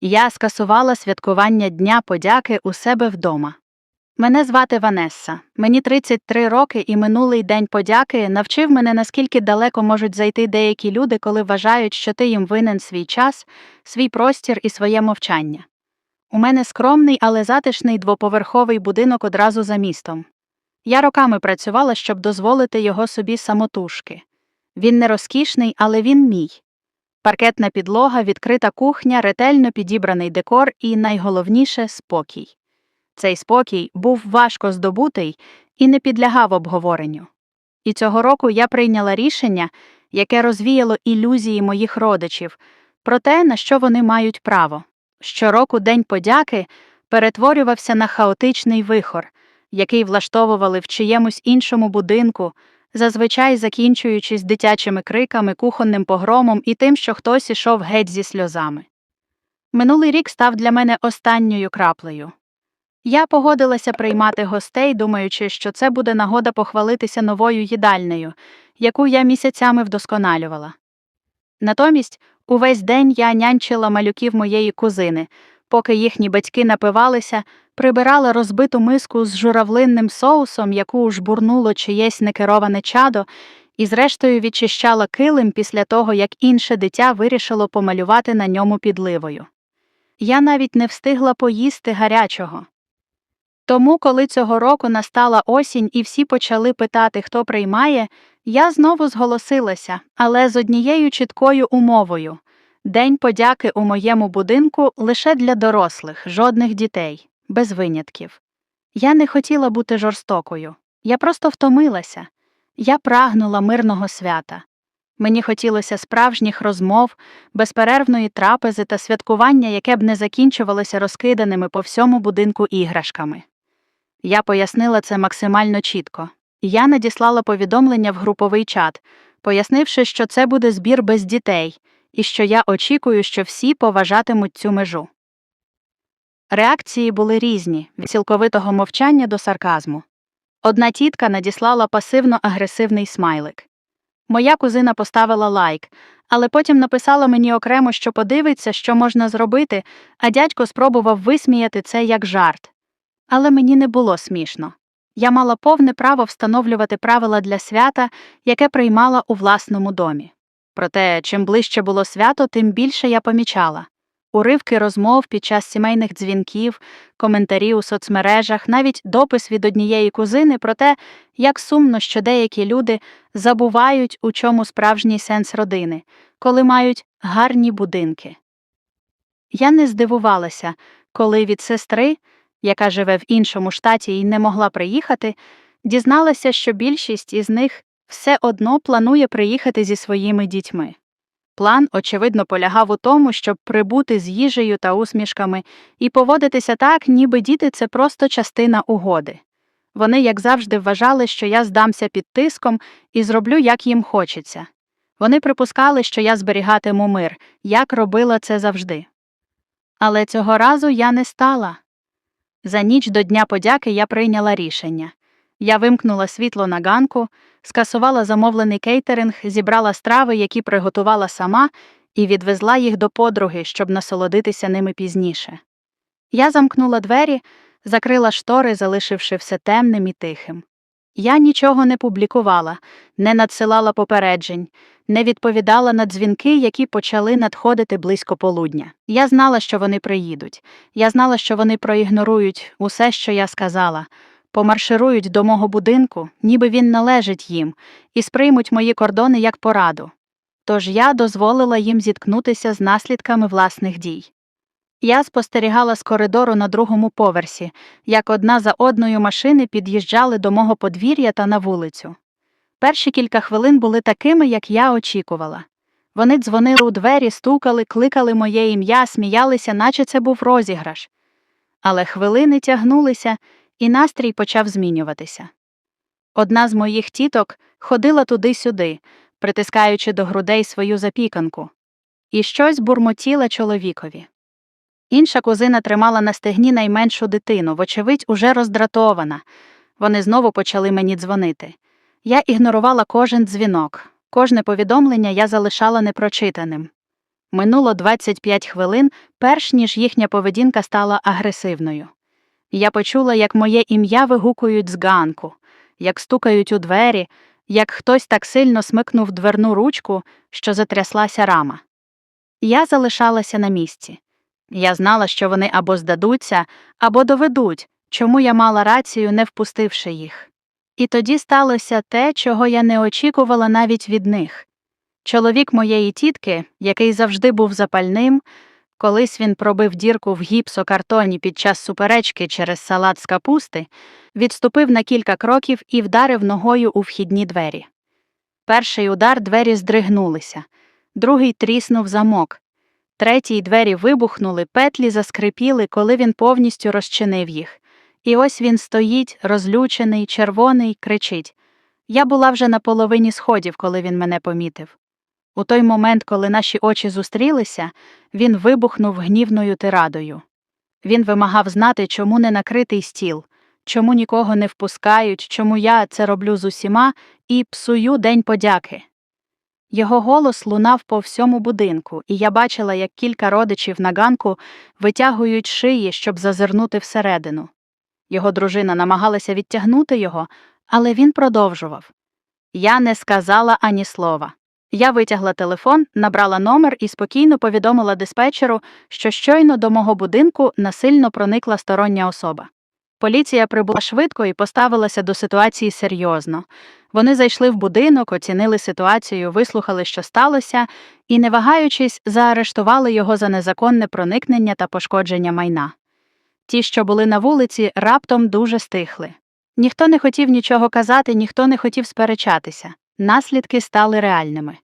Я скасувала святкування Дня подяки у себе вдома. Мене звати Ванесса. Мені 33 роки, і минулий день подяки навчив мене, наскільки далеко можуть зайти деякі люди, коли вважають, що ти їм винен свій час, свій простір і своє мовчання. У мене скромний, але затишний двоповерховий будинок одразу за містом. Я роками працювала, щоб дозволити його собі самотужки. Він не розкішний, але він мій. Паркетна підлога, відкрита кухня, ретельно підібраний декор і, найголовніше, спокій. Цей спокій був важко здобутий і не підлягав обговоренню. І цього року я прийняла рішення, яке розвіяло ілюзії моїх родичів про те, на що вони мають право. Щороку День подяки перетворювався на хаотичний вихор, який влаштовували в чиємусь іншому будинку, зазвичай закінчуючись дитячими криками, кухонним погромом і тим, що хтось ішов геть зі сльозами. Минулий рік став для мене останньою краплею. Я погодилася приймати гостей, думаючи, що це буде нагода похвалитися новою їдальнею, яку я місяцями вдосконалювала. Натомість увесь день я нянчила малюків моєї кузини, поки їхні батьки напивалися, прибирала розбиту миску з журавлинним соусом, яку жбурнуло чиєсь некероване чадо, і зрештою відчищала килим після того, як інше дитя вирішило помалювати на ньому підливою. Я навіть не встигла поїсти гарячого. Тому, коли цього року настала осінь і всі почали питати, хто приймає, я знову зголосилася, але з однією чіткою умовою День подяки у моєму будинку лише для дорослих, жодних дітей, без винятків. Я не хотіла бути жорстокою, я просто втомилася. Я прагнула мирного свята. Мені хотілося справжніх розмов, безперервної трапези та святкування, яке б не закінчувалося розкиданими по всьому будинку іграшками. Я пояснила це максимально чітко. Я надіслала повідомлення в груповий чат, пояснивши, що це буде збір без дітей, і що я очікую, що всі поважатимуть цю межу. Реакції були різні від цілковитого мовчання до сарказму. Одна тітка надіслала пасивно агресивний смайлик. Моя кузина поставила лайк, але потім написала мені окремо, що подивиться, що можна зробити, а дядько спробував висміяти це як жарт. Але мені не було смішно. Я мала повне право встановлювати правила для свята, яке приймала у власному домі. Проте, чим ближче було свято, тим більше я помічала уривки розмов під час сімейних дзвінків, коментарі у соцмережах, навіть допис від однієї кузини про те, як сумно, що деякі люди забувають, у чому справжній сенс родини, коли мають гарні будинки. Я не здивувалася, коли від сестри, яка живе в іншому штаті і не могла приїхати, дізналася, що більшість із них все одно планує приїхати зі своїми дітьми. План, очевидно, полягав у тому, щоб прибути з їжею та усмішками і поводитися так, ніби діти це просто частина угоди. Вони, як завжди, вважали, що я здамся під тиском і зроблю, як їм хочеться. Вони припускали, що я зберігатиму мир, як робила це завжди. Але цього разу я не стала. За ніч до Дня подяки я прийняла рішення. Я вимкнула світло на ганку, скасувала замовлений кейтеринг, зібрала страви, які приготувала сама, і відвезла їх до подруги, щоб насолодитися ними пізніше. Я замкнула двері, закрила штори, залишивши все темним і тихим. Я нічого не публікувала, не надсилала попереджень, не відповідала на дзвінки, які почали надходити близько полудня. Я знала, що вони приїдуть. Я знала, що вони проігнорують усе, що я сказала помарширують до мого будинку, ніби він належить їм, і сприймуть мої кордони як пораду. Тож я дозволила їм зіткнутися з наслідками власних дій. Я спостерігала з коридору на другому поверсі, як одна за одною машини під'їжджали до мого подвір'я та на вулицю. Перші кілька хвилин були такими, як я очікувала. Вони дзвонили у двері, стукали, кликали моє ім'я, сміялися, наче це був розіграш. Але хвилини тягнулися, і настрій почав змінюватися. Одна з моїх тіток ходила туди-сюди, притискаючи до грудей свою запіканку, і щось бурмотіла чоловікові. Інша кузина тримала на стегні найменшу дитину, вочевидь, уже роздратована. Вони знову почали мені дзвонити. Я ігнорувала кожен дзвінок, кожне повідомлення я залишала непрочитаним. Минуло 25 хвилин, перш ніж їхня поведінка стала агресивною. Я почула, як моє ім'я вигукують з ганку, як стукають у двері, як хтось так сильно смикнув дверну ручку, що затряслася рама. Я залишалася на місці. Я знала, що вони або здадуться, або доведуть, чому я мала рацію, не впустивши їх. І тоді сталося те, чого я не очікувала навіть від них. Чоловік моєї тітки, який завжди був запальним, колись він пробив дірку в гіпсокартоні під час суперечки через салат з капусти, відступив на кілька кроків і вдарив ногою у вхідні двері. Перший удар двері здригнулися, другий тріснув замок, третій двері вибухнули, петлі заскрипіли, коли він повністю розчинив їх. І ось він стоїть, розлючений, червоний, кричить. Я була вже на половині сходів, коли він мене помітив. У той момент, коли наші очі зустрілися, він вибухнув гнівною тирадою. Він вимагав знати, чому не накритий стіл, чому нікого не впускають, чому я це роблю з усіма і псую День подяки. Його голос лунав по всьому будинку, і я бачила, як кілька родичів на ганку витягують шиї, щоб зазирнути всередину. Його дружина намагалася відтягнути його, але він продовжував. Я не сказала ані слова. Я витягла телефон, набрала номер і спокійно повідомила диспетчеру, що щойно до мого будинку насильно проникла стороння особа. Поліція прибула швидко і поставилася до ситуації серйозно. Вони зайшли в будинок, оцінили ситуацію, вислухали, що сталося, і, не вагаючись, заарештували його за незаконне проникнення та пошкодження майна. Ті, що були на вулиці, раптом дуже стихли. Ніхто не хотів нічого казати, ніхто не хотів сперечатися. Наслідки стали реальними.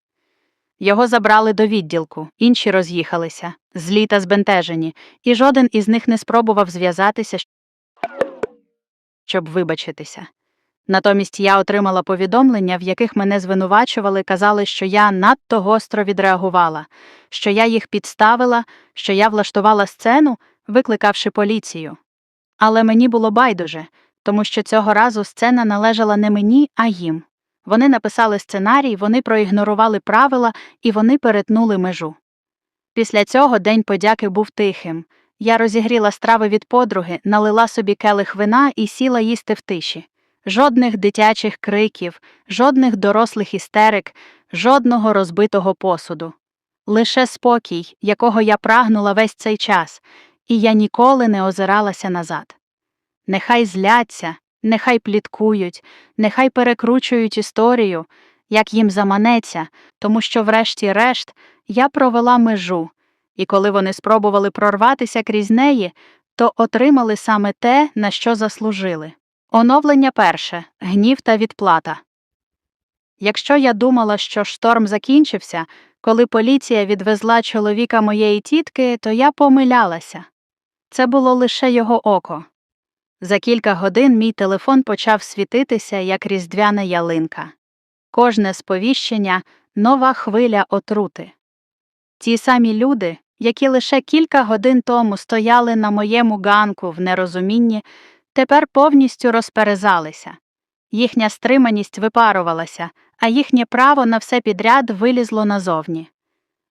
Його забрали до відділку, інші роз'їхалися, злі та збентежені, і жоден із них не спробував зв'язатися, щоб вибачитися. Натомість я отримала повідомлення, в яких мене звинувачували, казали, що я надто гостро відреагувала, що я їх підставила, що я влаштувала сцену, викликавши поліцію. Але мені було байдуже, тому що цього разу сцена належала не мені, а їм. Вони написали сценарій, вони проігнорували правила і вони перетнули межу. Після цього день подяки був тихим. Я розігріла страви від подруги, налила собі келих вина і сіла їсти в тиші. Жодних дитячих криків, жодних дорослих істерик, жодного розбитого посуду. Лише спокій, якого я прагнула весь цей час, і я ніколи не озиралася назад. Нехай зляться, нехай пліткують, нехай перекручують історію, як їм заманеться, тому що, врешті-решт, я провела межу, і коли вони спробували прорватися крізь неї, то отримали саме те, на що заслужили. Оновлення перше гнів та відплата. Якщо я думала, що шторм закінчився, коли поліція відвезла чоловіка моєї тітки, то я помилялася. Це було лише його око. За кілька годин мій телефон почав світитися, як різдвяна ялинка. Кожне сповіщення нова хвиля отрути. Ті самі люди, які лише кілька годин тому стояли на моєму ганку в нерозумінні, тепер повністю розперезалися. Їхня стриманість випарувалася, а їхнє право на все підряд вилізло назовні.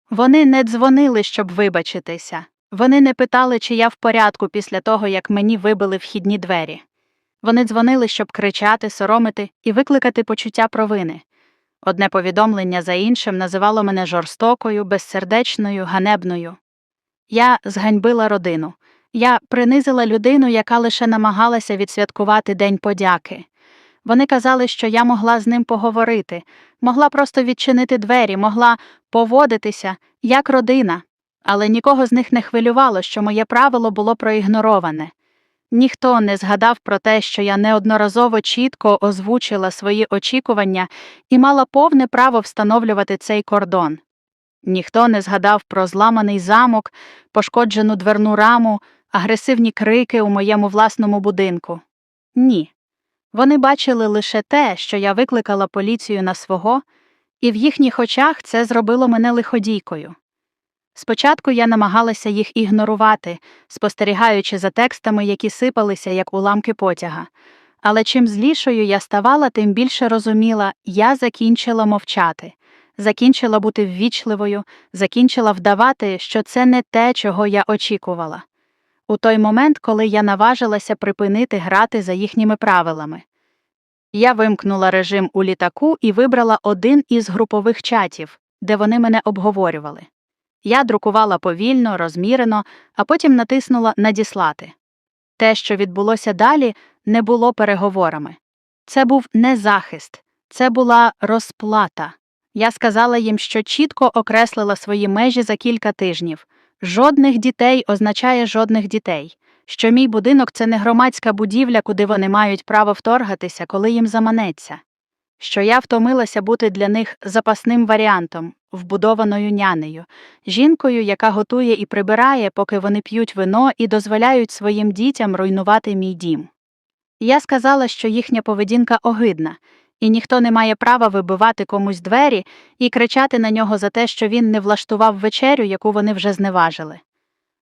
Вони не дзвонили, щоб вибачитися, вони не питали, чи я в порядку після того, як мені вибили вхідні двері. Вони дзвонили, щоб кричати, соромити і викликати почуття провини. Одне повідомлення за іншим називало мене жорстокою, безсердечною, ганебною. Я зганьбила родину. Я принизила людину, яка лише намагалася відсвяткувати День подяки. Вони казали, що я могла з ним поговорити, могла просто відчинити двері, могла поводитися як родина, але нікого з них не хвилювало, що моє правило було проігнороване. Ніхто не згадав про те, що я неодноразово чітко озвучила свої очікування і мала повне право встановлювати цей кордон. Ніхто не згадав про зламаний замок, пошкоджену дверну раму, агресивні крики у моєму власному будинку. Ні. Вони бачили лише те, що я викликала поліцію на свого, і в їхніх очах це зробило мене лиходійкою. Спочатку я намагалася їх ігнорувати, спостерігаючи за текстами, які сипалися, як уламки потяга. Але чим злішою я ставала, тим більше розуміла, я закінчила мовчати. закінчила бути ввічливою, закінчила вдавати, що це не те, чого я очікувала. У той момент, коли я наважилася припинити грати за їхніми правилами. Я вимкнула режим у літаку і вибрала один із групових чатів, де вони мене обговорювали. Я друкувала повільно, розмірено, а потім натиснула Надіслати. Те, що відбулося далі, не було переговорами. Це був не захист, це була розплата. Я сказала їм, що чітко окреслила свої межі за кілька тижнів. Жодних дітей означає жодних дітей, що мій будинок це не громадська будівля, куди вони мають право вторгатися, коли їм заманеться, що я втомилася бути для них запасним варіантом, вбудованою нянею, жінкою, яка готує і прибирає, поки вони п'ють вино і дозволяють своїм дітям руйнувати мій дім. Я сказала, що їхня поведінка огидна, і ніхто не має права вибивати комусь двері і кричати на нього за те, що він не влаштував вечерю, яку вони вже зневажили.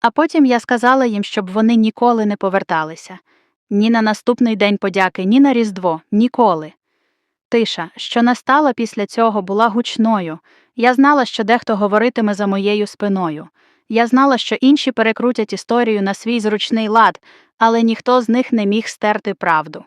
А потім я сказала їм, щоб вони ніколи не поверталися ні на наступний день подяки, ні на Різдво, ніколи. Тиша, що настала після цього, була гучною. Я знала, що дехто говоритиме за моєю спиною. Я знала, що інші перекрутять історію на свій зручний лад, але ніхто з них не міг стерти правду.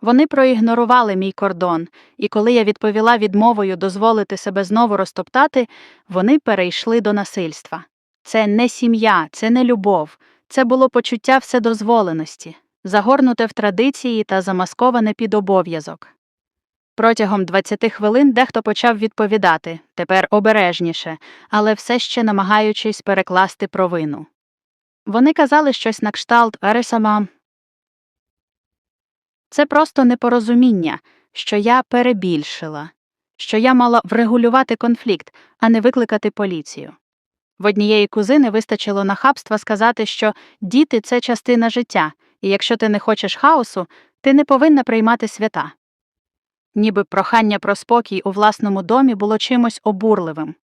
Вони проігнорували мій кордон, і коли я відповіла відмовою дозволити себе знову розтоптати, вони перейшли до насильства. Це не сім'я, це не любов, це було почуття вседозволеності, загорнуте в традиції та замасковане під обов'язок. Протягом 20 хвилин дехто почав відповідати, тепер обережніше, але все ще намагаючись перекласти провину. Вони казали щось на кшталт Аресама. Це просто непорозуміння, що я перебільшила, що я мала врегулювати конфлікт, а не викликати поліцію. В однієї кузини вистачило нахабства сказати, що діти це частина життя, і якщо ти не хочеш хаосу, ти не повинна приймати свята. Ніби прохання про спокій у власному домі було чимось обурливим,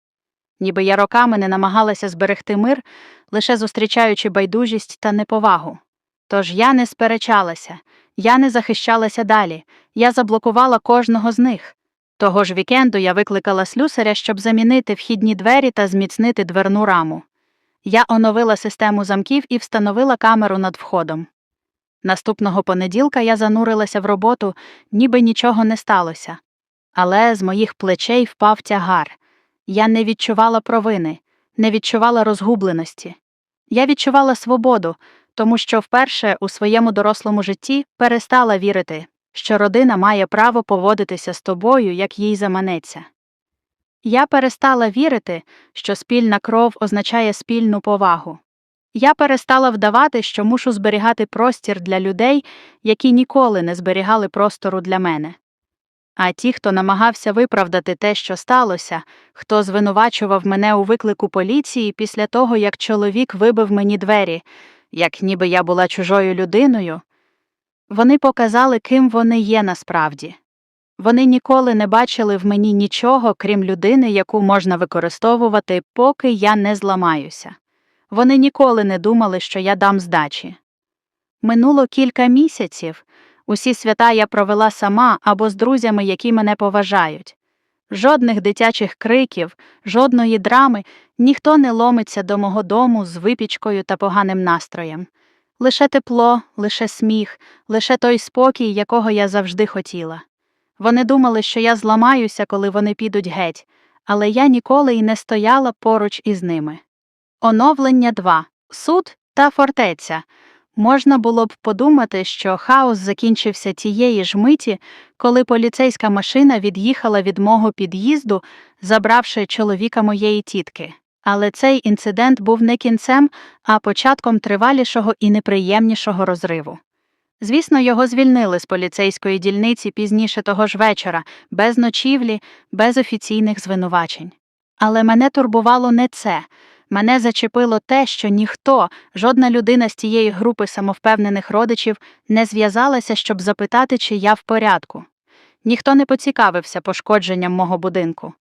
ніби я роками не намагалася зберегти мир, лише зустрічаючи байдужість та неповагу. Тож я не сперечалася, я не захищалася далі, я заблокувала кожного з них. Того ж вікенду я викликала слюсаря, щоб замінити вхідні двері та зміцнити дверну раму. Я оновила систему замків і встановила камеру над входом. Наступного понеділка я занурилася в роботу, ніби нічого не сталося. Але з моїх плечей впав тягар. Я не відчувала провини, не відчувала розгубленості. Я відчувала свободу, тому що вперше у своєму дорослому житті перестала вірити, що родина має право поводитися з тобою, як їй заманеться. Я перестала вірити, що спільна кров означає спільну повагу. Я перестала вдавати, що мушу зберігати простір для людей, які ніколи не зберігали простору для мене. А ті, хто намагався виправдати те, що сталося, хто звинувачував мене у виклику поліції після того, як чоловік вибив мені двері, як ніби я була чужою людиною, вони показали, ким вони є насправді. Вони ніколи не бачили в мені нічого, крім людини, яку можна використовувати, поки я не зламаюся. Вони ніколи не думали, що я дам здачі. Минуло кілька місяців. Усі свята я провела сама або з друзями, які мене поважають. Жодних дитячих криків, жодної драми, ніхто не ломиться до мого дому з випічкою та поганим настроєм. Лише тепло, лише сміх, лише той спокій, якого я завжди хотіла. Вони думали, що я зламаюся, коли вони підуть геть, але я ніколи й не стояла поруч із ними. Оновлення 2. Суд та фортеця. Можна було б подумати, що хаос закінчився тієї ж миті, коли поліцейська машина від'їхала від мого під'їзду, забравши чоловіка моєї тітки. Але цей інцидент був не кінцем, а початком тривалішого і неприємнішого розриву. Звісно, його звільнили з поліцейської дільниці пізніше того ж вечора, без ночівлі, без офіційних звинувачень. Але мене турбувало не це. Мене зачепило те, що ніхто, жодна людина з тієї групи самовпевнених родичів не зв'язалася, щоб запитати, чи я в порядку. Ніхто не поцікавився пошкодженням мого будинку.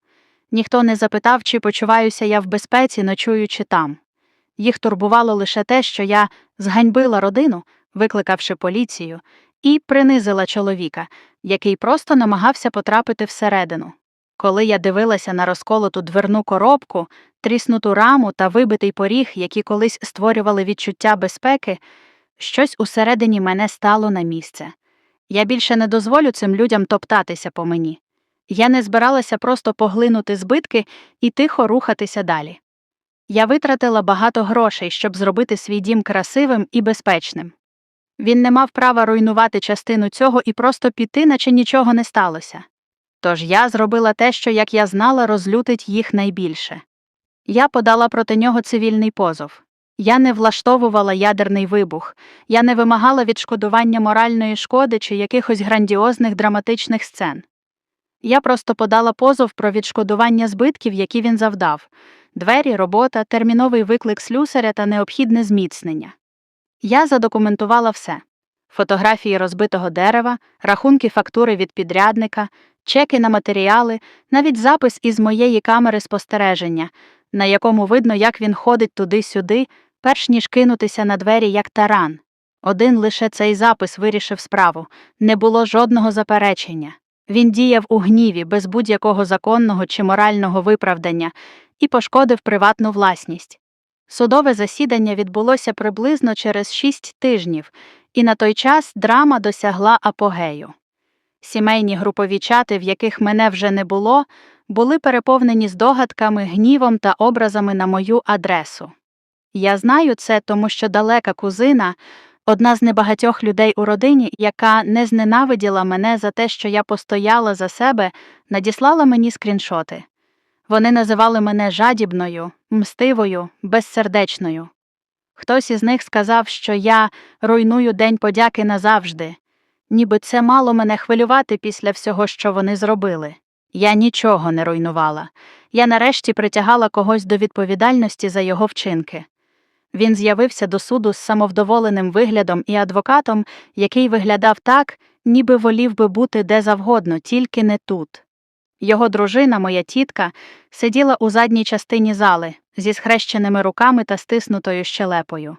Ніхто не запитав, чи почуваюся я в безпеці, ночуючи там. Їх турбувало лише те, що я зганьбила родину, викликавши поліцію, і принизила чоловіка, який просто намагався потрапити всередину. Коли я дивилася на розколоту дверну коробку, тріснуту раму та вибитий поріг, які колись створювали відчуття безпеки, щось усередині мене стало на місце. Я більше не дозволю цим людям топтатися по мені. Я не збиралася просто поглинути збитки і тихо рухатися далі. Я витратила багато грошей, щоб зробити свій дім красивим і безпечним. Він не мав права руйнувати частину цього і просто піти, наче нічого не сталося. Тож я зробила те, що, як я знала, розлютить їх найбільше. Я подала проти нього цивільний позов. Я не влаштовувала ядерний вибух, я не вимагала відшкодування моральної шкоди чи якихось грандіозних драматичних сцен. Я просто подала позов про відшкодування збитків, які він завдав двері, робота, терміновий виклик слюсаря та необхідне зміцнення. Я задокументувала все фотографії розбитого дерева, рахунки фактури від підрядника, чеки на матеріали, навіть запис із моєї камери спостереження, на якому видно, як він ходить туди-сюди, перш ніж кинутися на двері як таран. Один лише цей запис вирішив справу не було жодного заперечення. Він діяв у гніві без будь-якого законного чи морального виправдання і пошкодив приватну власність. Судове засідання відбулося приблизно через шість тижнів, і на той час драма досягла апогею. Сімейні групові чати, в яких мене вже не було, були переповнені здогадками, гнівом та образами на мою адресу. Я знаю це, тому що далека кузина, одна з небагатьох людей у родині, яка не зненавиділа мене за те, що я постояла за себе, надіслала мені скріншоти. Вони називали мене жадібною, мстивою, безсердечною. Хтось із них сказав, що я руйную День подяки назавжди, ніби це мало мене хвилювати після всього, що вони зробили. Я нічого не руйнувала. Я нарешті притягала когось до відповідальності за його вчинки. Він з'явився до суду з самовдоволеним виглядом і адвокатом, який виглядав так, ніби волів би бути де завгодно, тільки не тут. Його дружина, моя тітка, сиділа у задній частині зали зі схрещеними руками та стиснутою щелепою.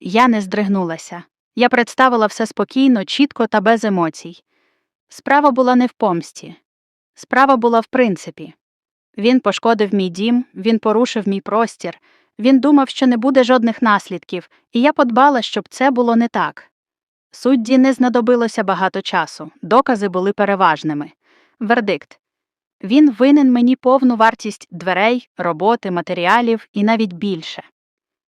Я не здригнулася. Я представила все спокійно, чітко та без емоцій. Справа була не в помсті. Справа була в принципі. Він пошкодив мій дім, він порушив мій простір, він думав, що не буде жодних наслідків, і я подбала, щоб це було не так. Судді не знадобилося багато часу, докази були переважними. Вердикт він винен мені повну вартість дверей, роботи, матеріалів і навіть більше.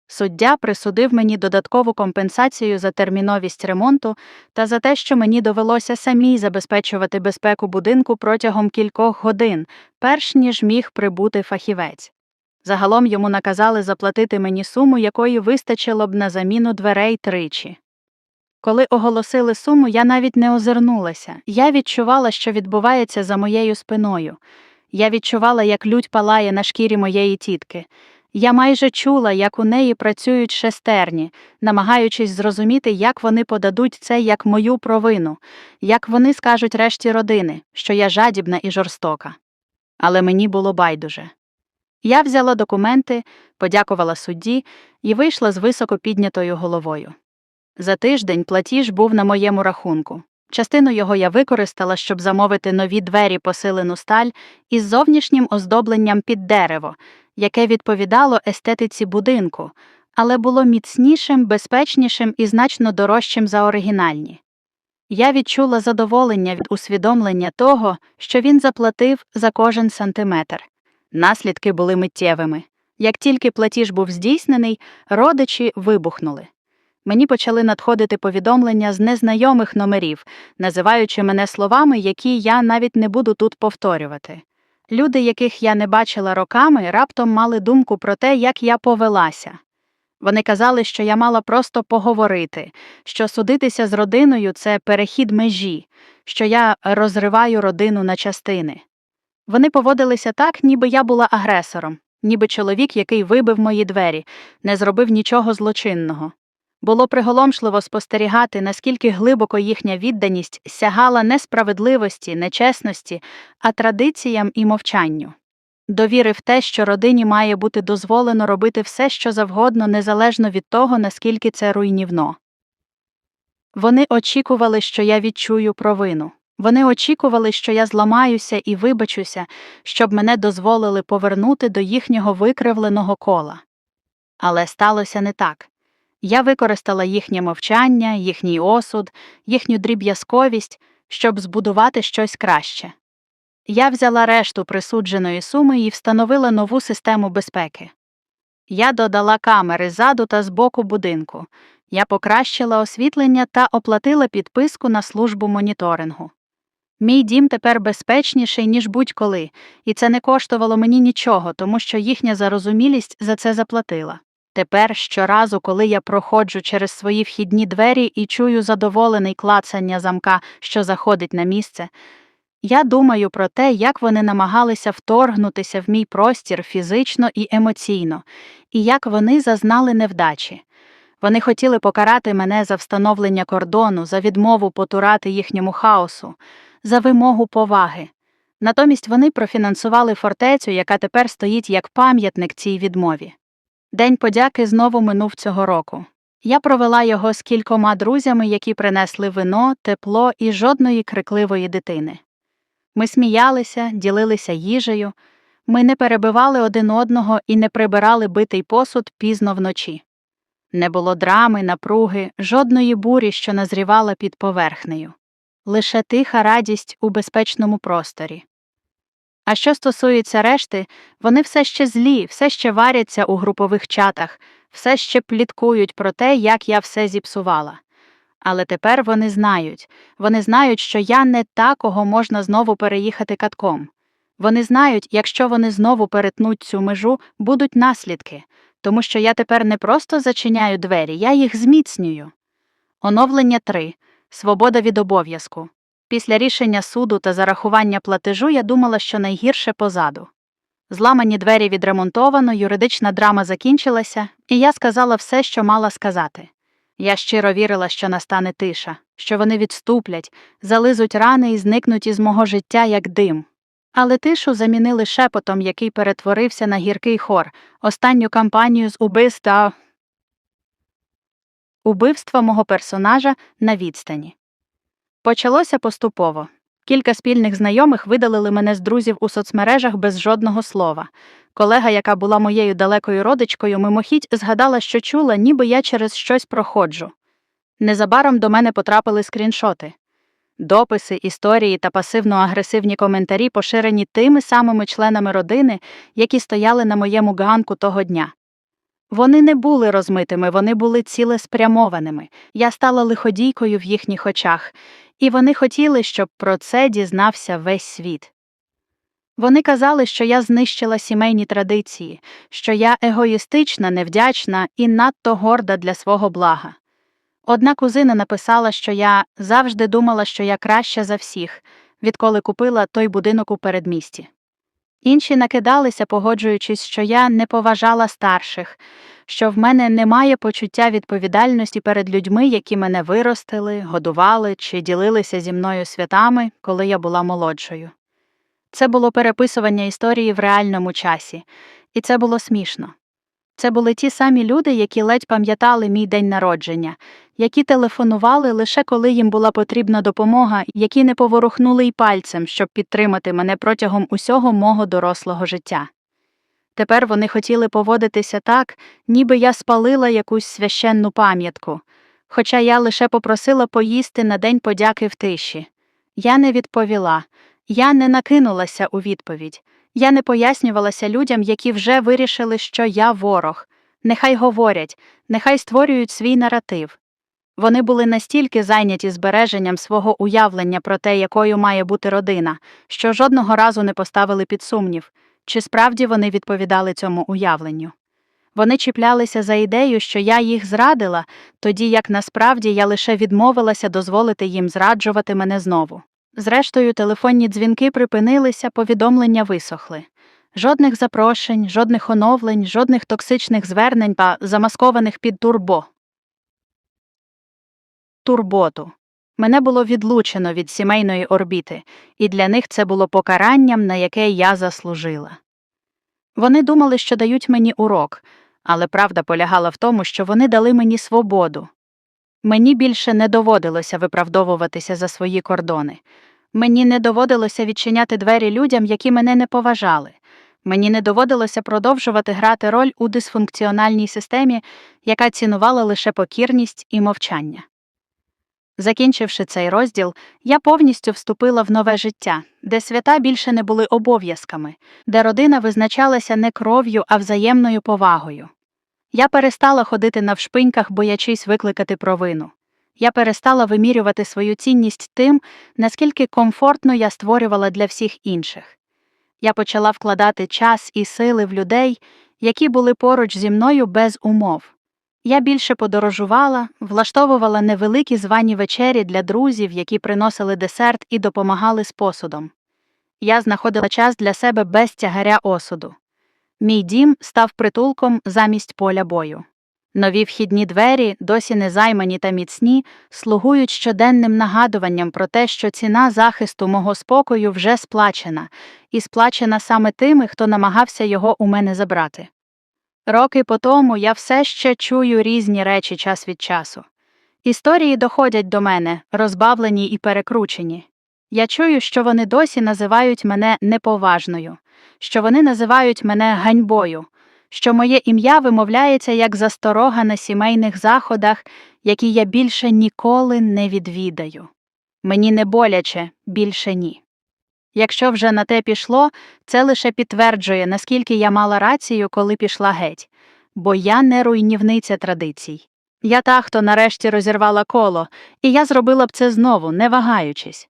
Суддя присудив мені додаткову компенсацію за терміновість ремонту та за те, що мені довелося самій забезпечувати безпеку будинку протягом кількох годин, перш ніж міг прибути фахівець. Загалом йому наказали заплатити мені суму, якої вистачило б на заміну дверей тричі. Коли оголосили суму, я навіть не озирнулася. Я відчувала, що відбувається за моєю спиною. Я відчувала, як лють палає на шкірі моєї тітки. Я майже чула, як у неї працюють шестерні, намагаючись зрозуміти, як вони подадуть це як мою провину, як вони скажуть решті родини, що я жадібна і жорстока. Але мені було байдуже. Я взяла документи, подякувала судді і вийшла з високо піднятою головою. За тиждень платіж був на моєму рахунку. Частину його я використала, щоб замовити нові двері посилену сталь із зовнішнім оздобленням під дерево, яке відповідало естетиці будинку, але було міцнішим, безпечнішим і значно дорожчим за оригінальні. Я відчула задоволення від усвідомлення того, що він заплатив за кожен сантиметр. Наслідки були миттєвими. Як тільки платіж був здійснений, родичі вибухнули. Мені почали надходити повідомлення з незнайомих номерів, називаючи мене словами, які я навіть не буду тут повторювати. Люди, яких я не бачила роками, раптом мали думку про те, як я повелася. Вони казали, що я мала просто поговорити, що судитися з родиною це перехід межі, що я розриваю родину на частини. Вони поводилися так, ніби я була агресором, ніби чоловік, який вибив мої двері, не зробив нічого злочинного. Було приголомшливо спостерігати, наскільки глибоко їхня відданість сягала не справедливості, нечесності, а традиціям і мовчанню. Довіри в те, що родині має бути дозволено робити все, що завгодно, незалежно від того, наскільки це руйнівно. Вони очікували, що я відчую провину. Вони очікували, що я зламаюся і вибачуся, щоб мене дозволили повернути до їхнього викривленого кола. Але сталося не так. Я використала їхнє мовчання, їхній осуд, їхню дріб'язковість, щоб збудувати щось краще. Я взяла решту присудженої суми і встановила нову систему безпеки. Я додала камери ззаду та збоку будинку. Я покращила освітлення та оплатила підписку на службу моніторингу. Мій дім тепер безпечніший, ніж будь-коли, і це не коштувало мені нічого, тому що їхня зарозумілість за це заплатила. Тепер щоразу, коли я проходжу через свої вхідні двері і чую задоволений клацання замка, що заходить на місце, я думаю про те, як вони намагалися вторгнутися в мій простір фізично і емоційно, і як вони зазнали невдачі. Вони хотіли покарати мене за встановлення кордону, за відмову потурати їхньому хаосу, за вимогу поваги. Натомість вони профінансували фортецю, яка тепер стоїть як пам'ятник цій відмові. День подяки знову минув цього року. Я провела його з кількома друзями, які принесли вино, тепло і жодної крикливої дитини. Ми сміялися, ділилися їжею, ми не перебивали один одного і не прибирали битий посуд пізно вночі. Не було драми, напруги, жодної бурі, що назрівала під поверхнею, лише тиха радість у безпечному просторі. А що стосується решти, вони все ще злі, все ще варяться у групових чатах, все ще пліткують про те, як я все зіпсувала. Але тепер вони знають вони знають, що я не та, кого можна знову переїхати катком. Вони знають, якщо вони знову перетнуть цю межу, будуть наслідки, тому що я тепер не просто зачиняю двері, я їх зміцнюю. Оновлення 3. Свобода від обов'язку. Після рішення суду та зарахування платежу я думала, що найгірше позаду. Зламані двері відремонтовано, юридична драма закінчилася, і я сказала все, що мала сказати. Я щиро вірила, що настане тиша, що вони відступлять, зализуть рани і зникнуть із мого життя як дим. Але тишу замінили шепотом, який перетворився на гіркий хор, останню кампанію з убивства убивства мого персонажа на відстані. Почалося поступово. Кілька спільних знайомих видалили мене з друзів у соцмережах без жодного слова. Колега, яка була моєю далекою родичкою, мимохідь згадала, що чула, ніби я через щось проходжу. Незабаром до мене потрапили скріншоти. Дописи, історії та пасивно-агресивні коментарі поширені тими самими членами родини, які стояли на моєму ганку того дня. Вони не були розмитими, вони були цілеспрямованими. Я стала лиходійкою в їхніх очах, і вони хотіли, щоб про це дізнався весь світ. Вони казали, що я знищила сімейні традиції, що я егоїстична, невдячна і надто горда для свого блага. Одна кузина написала, що я завжди думала, що я краща за всіх, відколи купила той будинок у передмісті. Інші накидалися, погоджуючись, що я не поважала старших, що в мене немає почуття відповідальності перед людьми, які мене виростили, годували чи ділилися зі мною святами, коли я була молодшою. Це було переписування історії в реальному часі, і це було смішно. Це були ті самі люди, які ледь пам'ятали мій день народження, які телефонували лише коли їм була потрібна допомога, які не поворухнули й пальцем, щоб підтримати мене протягом усього мого дорослого життя. Тепер вони хотіли поводитися так, ніби я спалила якусь священну пам'ятку, хоча я лише попросила поїсти на день подяки в тиші. Я не відповіла, я не накинулася у відповідь. Я не пояснювалася людям, які вже вирішили, що я ворог. Нехай говорять, нехай створюють свій наратив. Вони були настільки зайняті збереженням свого уявлення про те, якою має бути родина, що жодного разу не поставили під сумнів, чи справді вони відповідали цьому уявленню. Вони чіплялися за ідею, що я їх зрадила, тоді як насправді я лише відмовилася дозволити їм зраджувати мене знову. Зрештою, телефонні дзвінки припинилися, повідомлення висохли. Жодних запрошень, жодних оновлень, жодних токсичних звернень та замаскованих під турбо. Турботу. Мене було відлучено від сімейної орбіти, і для них це було покаранням, на яке я заслужила. Вони думали, що дають мені урок, але правда полягала в тому, що вони дали мені свободу. Мені більше не доводилося виправдовуватися за свої кордони. Мені не доводилося відчиняти двері людям, які мене не поважали. Мені не доводилося продовжувати грати роль у дисфункціональній системі, яка цінувала лише покірність і мовчання. Закінчивши цей розділ, я повністю вступила в нове життя, де свята більше не були обов'язками, де родина визначалася не кров'ю, а взаємною повагою. Я перестала ходити навшпиньках, боячись викликати провину. Я перестала вимірювати свою цінність тим, наскільки комфортно я створювала для всіх інших. Я почала вкладати час і сили в людей, які були поруч зі мною без умов. Я більше подорожувала, влаштовувала невеликі звані вечері для друзів, які приносили десерт і допомагали з посудом. Я знаходила час для себе без тягаря осуду. Мій дім став притулком замість поля бою. Нові вхідні двері, досі незаймані та міцні, слугують щоденним нагадуванням про те, що ціна захисту мого спокою вже сплачена, і сплачена саме тими, хто намагався його у мене забрати. Роки по тому я все ще чую різні речі час від часу. Історії доходять до мене, розбавлені і перекручені. Я чую, що вони досі називають мене неповажною, що вони називають мене ганьбою, що моє ім'я вимовляється як засторога на сімейних заходах, які я більше ніколи не відвідаю. Мені не боляче, більше ні. Якщо вже на те пішло, це лише підтверджує, наскільки я мала рацію, коли пішла геть, бо я не руйнівниця традицій. Я та, хто нарешті розірвала коло, і я зробила б це знову, не вагаючись.